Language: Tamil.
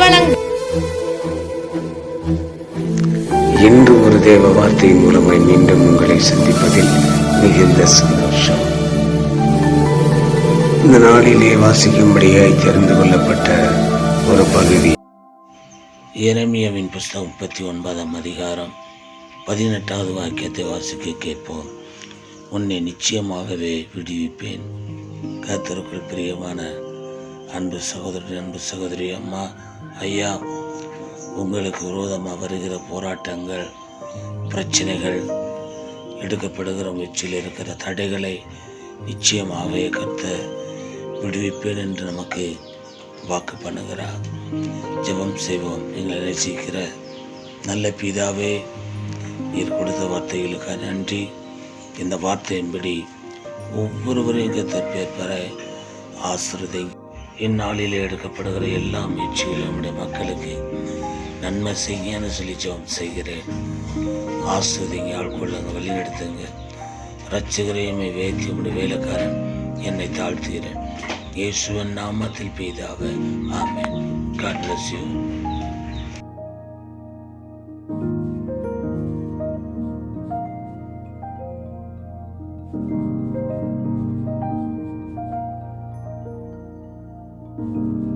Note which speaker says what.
Speaker 1: வழங்கும்
Speaker 2: இன்று ஒரு தேவ வார்த்தை மூலமாய் மீண்டும் உங்களை சந்திப்பதில் மிகுந்த சந்தோஷம். இந்த நாளிலே வாசிக்கும்படியாய் தெரிந்து கொள்ளப்பட்ட ஒரு பகுதி.
Speaker 3: எரேமியாவின் புஸ்தகம் முப்பத்தி ஒன்பதாம் அதிகாரம் பதினெட்டாவது வாக்கியத்தை வாசிக்க கேட்போம். உன்னை நிச்சயமாகவே விடுவிப்பேன். கர்த்தருக்குள் பிரியமான அன்பு சகோதரன் அன்பு சகோதரி அம்மா ஐயா உங்களுக்கு விரோதமாக வருகிற போராட்டங்கள் பிரச்சனைகள் எடுக்கப்படுகிற முயற்சியில் இருக்கிற தடைகளை நிச்சயமாகவே கற்று விடுவிப்பேன் என்று நமக்கு வாக்கு பண்ணுகிறார். ஜெபம் செய்வோம். நீங்கள் நேசிக்கிற நல்ல பீதாவே நீர் கொடுத்த வார்த்தைகளுக்கு நன்றி. இந்த வார்த்தையின்படி ஒவ்வொருவரையும் கத்தர் பேர் பெற ஆசிரதை இந்நாளில் எடுக்கப்படுகிற எல்லா முயற்சிகளும் நம்முடைய மக்களுக்கு நன்மை செய்யன்னு சொல்லி ஜெபம் செய்கிறேன். ஆசிரதிங்க ஆட்கொள்ளுங்க வழிநடத்துங்க. ரட்சகரையுமே வேத்தி உடைய வேலைக்காரன் என்னை தாழ்த்துகிறேன். இயேசுவன் நாமத்தில் பெய்தாக ஆமேன். God bless you thank you.
Speaker 4: Thank you.